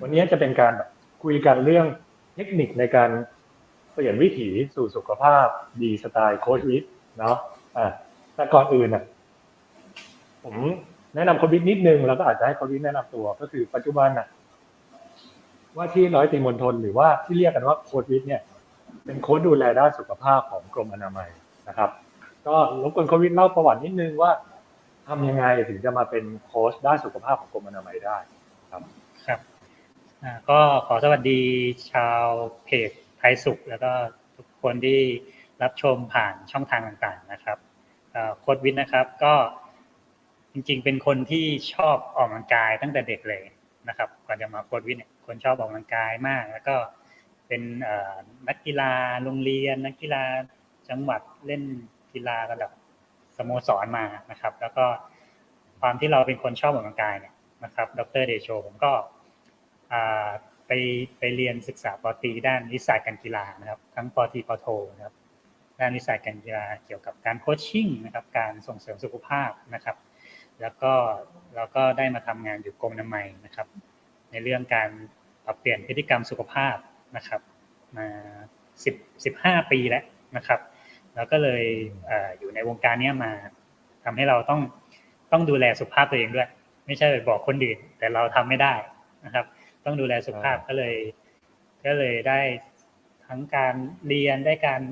วันนี้จะเป็นการแบบคุยกันเรื่องเทคนิคในการเปลี่ยนวิถีสู่สุขภาพดีสไตล์โค้ชวิทเนาะอะแต่ก่อนอื่นอะผมแนะนำโค้ชวิทนิดนึงแล้วก็อาจจะให้โค้ชวิทแนะนำตัวก็คือปัจจุบันอะว่าที่ร้อยตีมณฑลหรือว่าที่เรียกกันว่าโค้ชวิทเนี่ย เป็นโค้ชดูแลด้านสุขภาพของกรมอนามัยนะครับ ก็รบกวนโค้ชวิทเล่าประวัตินิดนึงว่าทำยังไงถึงจะมาเป็นโค้ชด้านสุขภาพของกรมอนามัยได้ครับอ่า ก็ขอสวัสดีชาวเพจไทยสุข แล้วก็ทุกคนที่รับชมผ่านช่องทางต่างๆนะครับโค้ดวิทนะครับก็จริงๆ เป็นคนที่ชอบออกกำลังกายตั้งแต่เด็กเลยนะครับก่อนจะมาโค้ดวิทเนี่ยคนชอบออกกำลังกายมาก แล้วก็เป็นนักกีฬาโรงเรียน นักกีฬาจังหวัดเล่นกีฬาระดับสโมสรมานะครับ แล้วก็ความที่เราเป็นคนชอบออกกำลังกายเนี่ยนะครับ ดรเดโชผมก็ ไปไปเรียนศึกษาปอตีด้านวิชาการกีฬานะครับ ทั้งปอตีปอโทนะครับด้านวิชาการกีฬาเกี่ยวกับการโคชชิ่งนะครับการส่งเสริมสุขภาพนะครับ แล้วก็เราก็ได้มาทำงานอยู่กรมอนามัยนะครับ ในเรื่องการปรับเปลี่ยนพฤติกรรมสุขภาพนะครับ มาสิบสิบห้าปีแล้วนะครับ แล้วก็เลยออยู่ในวงการเนี้มาทำให้เราต้องต้องดูแลสุขภาพตัวเองด้วย ไม่ใช่บอกคนอื่นแต่เราทำไม่ได้นะครับ ต้องดูแลสุขภาพก็เลย ก็เลยได้ทั้งการเรียนได้การ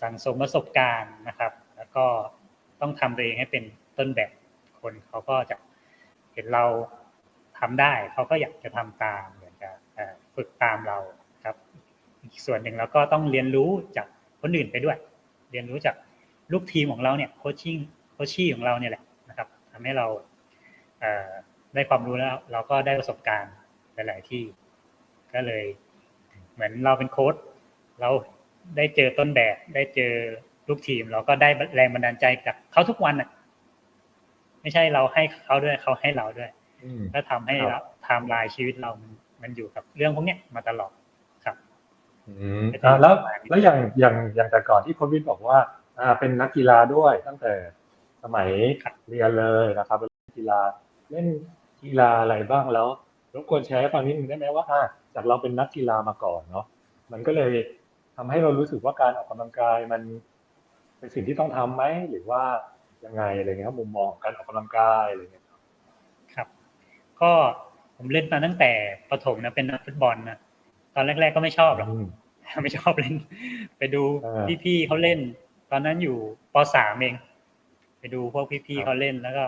สั่งสมประสบการณ์นะครับ แล้วก็ต้องทำตัวเองให้เป็นต้นแบบคนเขาก็จะเห็นเราทำได้ เขาก็อยากจะทำตามอยากจะเอ่อฝึกตามเราครับอีกส่วนหนึ่งเราก็ต้องเรียนรู้จากคนอื่นไปด้วย เรียนรู้จากลูกทีมของเราเนี่ยโคชชิ่งโคชชี่ของเราเนี่ยแหละนะครับทำให้เราเอ่อได้ความรู้แล้วเราก็ได้ประสบการณ์ หลาย ๆ ที่ ก็เลย เหมือนเราเป็นโค้ชเราได้เจอต้นแบบ ได้เจอลูกทีม เราก็ได้แรงบันดาลใจจากเขาทุกวันอะ ไม่ใช่เราให้เขาด้วยเขาให้เราด้วยอืมก็ทำให้ครับเราไทม์ไลน์ชีวิตเรามันมันอยู่กับเรื่องพวกเนี้ยมาตลอดครับอืมอ่าแล้วแล้วอย่างอย่างอย่างแต่ก่อนที่โค้ชวิทบอกว่า อ่า เป็นนักกีฬาด้วยตั้งแต่สมัยครับเรียนเลยนะครับเล่นกีฬาเล่นกีฬาอะไรบ้างแล้ว รบกวนแชร์ให้ฟังนิดนึงได้ไหมว่าอ่าจากเราเป็นนักกีฬามาก่อนเนาะมันก็เลยทำให้เรารู้สึกว่าการออกกำลังกายมันเป็นสิ่งที่ต้องทำไหมหรือว่ายังไงอะไรเงี้ยครับมุมมองของการออกกำลังกายอะไรเงี้ยครับ ก็ผมเล่นมาตั้งแต่ประถมนะเป็นนักฟุตบอลนะตอนแรก ๆก็ไม่ชอบหรอกอืมไม่ชอบเล่น ไปดูอ่าพี่ๆเขาเล่น ตอนนั้นอยู่ปสามเอง ไปดูพวกพี่ครัๆบเขาเล่นแล้วก็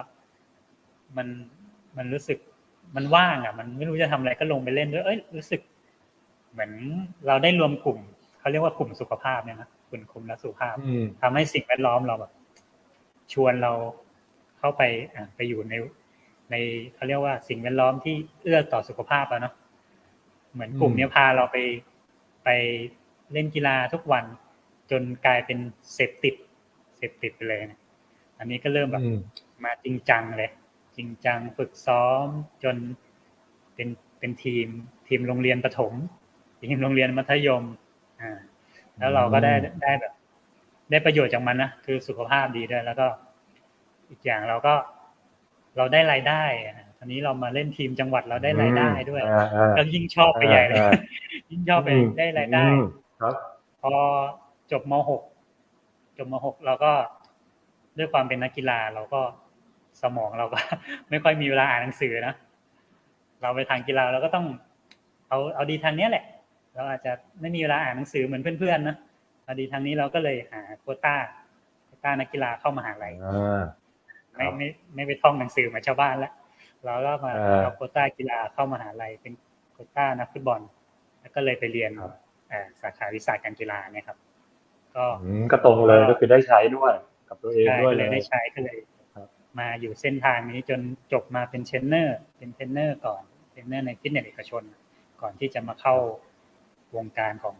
มันมันรู้สึก มันว่างอะ มันไม่รู้จะทำอะไรก็ลงไปเล่นด้วย เอ้ยรู้สึก เหมือนเราได้รวมกลุ่มเขาเรียกว่ากลุ่มสุขภาพเนี่ยนะกลุ่มกลุ่มและสุขภาพอืมทำให้สิ่งแวดล้อมเราแบบชวนเราเข้าไปอะไปอยู่ใน ในเขาเรียกว่าสิ่งแวดล้อมที่เอื้อต่อสุขภาพอะเนาะเหมือนกลุ่มอืมเนี้ยพาเราไปไปเล่นกีฬาทุกวัน จนกลายเป็นเสพติดเสพติดไปเลยนะอันนี้ก็เริ่มแบบอืมมาจริงจังเลย จริงจังฝึกซ้อมจนเป็นเป็นทีมทีมโรงเรียนประถม ทีมโรงเรียนมัธยมอ่าแล้วเราก็ได้ได้แบบ ได้ประโยชน์จากมันนะคือสุขภาพดีด้วย แล้วก็อีกอย่างเราก็ เราได้รายได้อะทีนี้เรามาเล่นทีมจังหวัดเราได้รายได้ด้วยอ่าอ่าก็ยิ่งชอบไปใหญ่เลยอ่ายิ่งชอบไปได้รายได้อืมครับพอจบม .6 จบม .6 เราก็ด้วยความเป็นนักกีฬาเราก็ สมองเราก็ ไม่ค่อยมีเวลาอ่านหนังสือนะเราไปทางกีฬาเราก็ต้อง เอาเอาดีทางเนี้ยแหละ เราอาจจะไม่มีเวลาอ่านหนังสือเหมือนเพื่อนๆนะเอาดีทางนี้เราก็เลยหาโควต้าโควต้านักกีฬาเข้ามหาลัยอ่าไม่ครับไม่ไม่ไปท่องหนังสือเหมาชาวบ้านแล้วเราก็มาเออเอาโควต้ากีฬาเข้ามหาลัยเป็นโควต้านักฟุตบอล แล้วก็เลยไปเรียนครับเอ่อสาขาวิชาการกีฬาเนี่ยครับ ก็อืมก็ตรงเลยก็คือได้ใช้ด้วย กับตัวเองใช่ด้วยก็เลเลยยได้ใช้ก็เลยครับ มาอยู่เส้นทางนี้จนจบมาเป็นเทรนเนอร์ เป็นเทรนเนอร์ก่อนเทรนเนอร์ในฟิตเนสเอกชน ก่อนที่จะมาเข้าวงการของ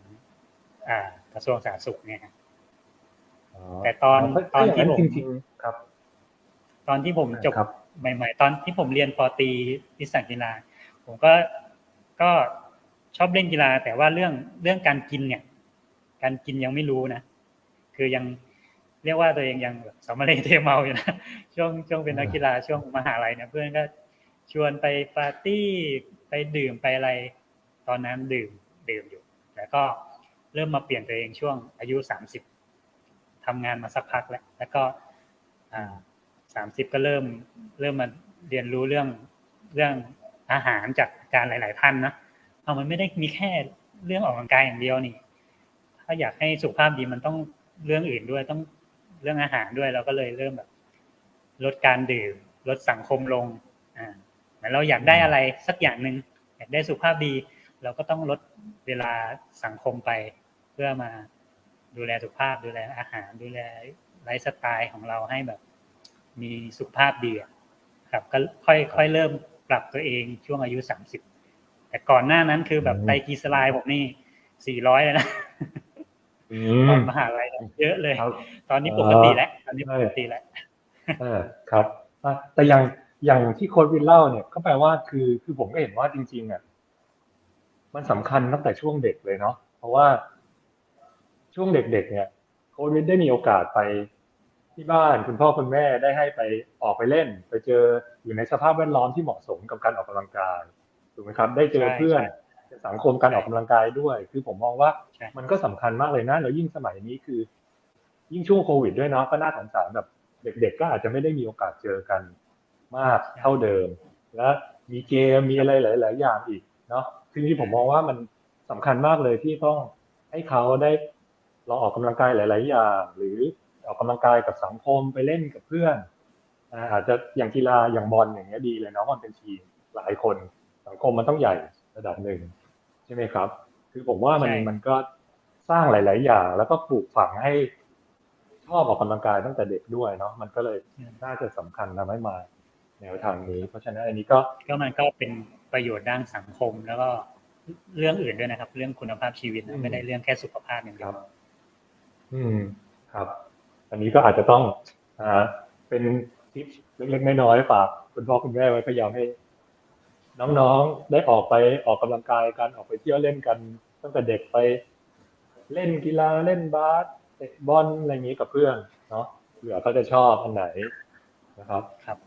อ่ากระทรวงสาธารณสุขเนี่ยครับอ๋อแต่ตอนถ้าตอนที่ย่างผมจริงๆครับ ตอนที่ผมจบครับใหม่ ๆ ตอนที่ผมเรียนปอตรีวิชากีฬา ผมก็ก็ชอบเล่นกีฬา แต่ว่าเรื่องเรื่องการกินเนี่ย การกินยังไม่รู้นะ คือยัง เรียกว่าตัวเองยังแบบสามเณรเทเมาอยู่นะช่วงช่วงเป็นนักกีฬาช่วงมหาลัยเนี่ยเพื่อนก็ชวนไปปาร์ตี้ไปดื่มไปอะไร ตอนนั้นดื่มดื่มอยู่ แล้วก็เริ่มมาเปลี่ยนตัวเองช่วงอายุสามสิบทำงานมาสักพักแล้ว แล้วก็อ่าสามสิบก็เริ่มเริ่มมาเรียนรู้เรื่องเรื่องอาหารจากอาจารย์หลาย ๆ ท่านนะเอามันไม่ได้มีแค่เรื่องออกกำลังกายอย่างเดียวนี่ ถ้าอยากให้สุขภาพดีมันต้องเรื่องอื่นด้วยต้อง เรื่องอาหารด้วยเราก็เลยเริ่มแบบ ลดการดื่ม ลดสังคมลงอ่าเหมือนเราอยากได้อะไรสักอย่างหนึ่งอยากได้สุขภาพดี เราก็ต้องลดเวลาสังคมไป เพื่อมาดูแลสุขภาพดูแลอาหารดูแลไลฟ์สไตล์ของเราให้แบบ มีสุขภาพดีอะครับ ก็ค่อยค่อยเริ่มปรับตัวเองช่วงอายุสามสิบแต่ก่อนหน้านั้นคือแบบอืมไตรกลีเซอไรด์ผมนี่สี่ร้อยเลยนะอื ตอมนมหาลัยเยอะเลยครับตอนนี้ปกติแล้วตอนนี้ปกติแล้วเออครับอะแต่อย่างอย่างที่โค้ดวินเล่าเนี่ยก็แปลว่าคือคือผมก็เห็นว่าจริง ๆอะมันสำคัญตั้งแต่ช่วงเด็กเลยเนาะเพราะว่าช่วงเด็กๆเนี่ยโค้ดวินได้มีโอกาสไปที่บ้านคุณพ่อคุณแม่ได้ให้ไปออกไปเล่น ไปเจออยู่ในสภาพแวดล้อมที่เหมาะสมกับการออกกำลังกายถูกไหมครับ ได้เจอใช่เพื่อนใช่ สังคมการออกกำลังกายด้วย คือผมมองว่าใช่มันก็สำคัญมากเลยนะแล้วยิ่งสมัยนี้คือ ยิ่งช่วงโควิดด้วยเนาะก็น่าสงสารแบบเด็ก ๆ ก็อาจจะไม่ได้มีโอกาสเจอกันมากเท่าเดิม แล้วมีเกมมีอะไรหลาย ๆ อย่างอีกเนาะทีนี้ผมมองว่ามันสำคัญมากเลยที่ต้องให้เขาได้ลองออกกำลังกายหลาย ๆ อย่าง หรือออกกำลังกายกับสังคมไปเล่นกับเพื่อนอ่าอาจจะอย่างกีฬาอย่างบอลอย่างเงี้ยดีเลยเนาะมันเป็นทีมหลายคนสังคมมันต้องใหญ่ ระดับหนึ่งใช่ไหมครับ คือผมว่ามันใช่มันก็สร้างหลาย ๆ อย่าง แล้วก็ปลูกฝังให้ชอบออกกำลังกายตั้งแต่เด็กด้วยเนาะมันก็เลยน่าจะสำคัญทำให้มาแนวทางนี้ เพราะฉะนั้นอันนี้ก็ก็มันก็เป็นประโยชน์ด้านสังคมแล้วก็เรื่องอื่นด้วยนะครับ เรื่องคุณภาพชีวิตอืนะมไม่ได้เรื่องแค่สุขภาพอย่างเดีคยรัวบอืมครับ อันนี้ก็อาจจะต้องอ่าเป็นทิปเล็กๆน้อยๆฝากคุณพ่อคุณแม่ไว้พยายามให้ น้องๆ ได้ออกไปออกกำลังกายกันออกไปเที่ยวเล่นกันตั้งแต่เด็กไปเล่นกีฬาเล่นบาสเตะบอลอะไรอย่างนี้กับเพื่อนเนาะเผื่อเขาจะชอบอันไหนนะครับครับ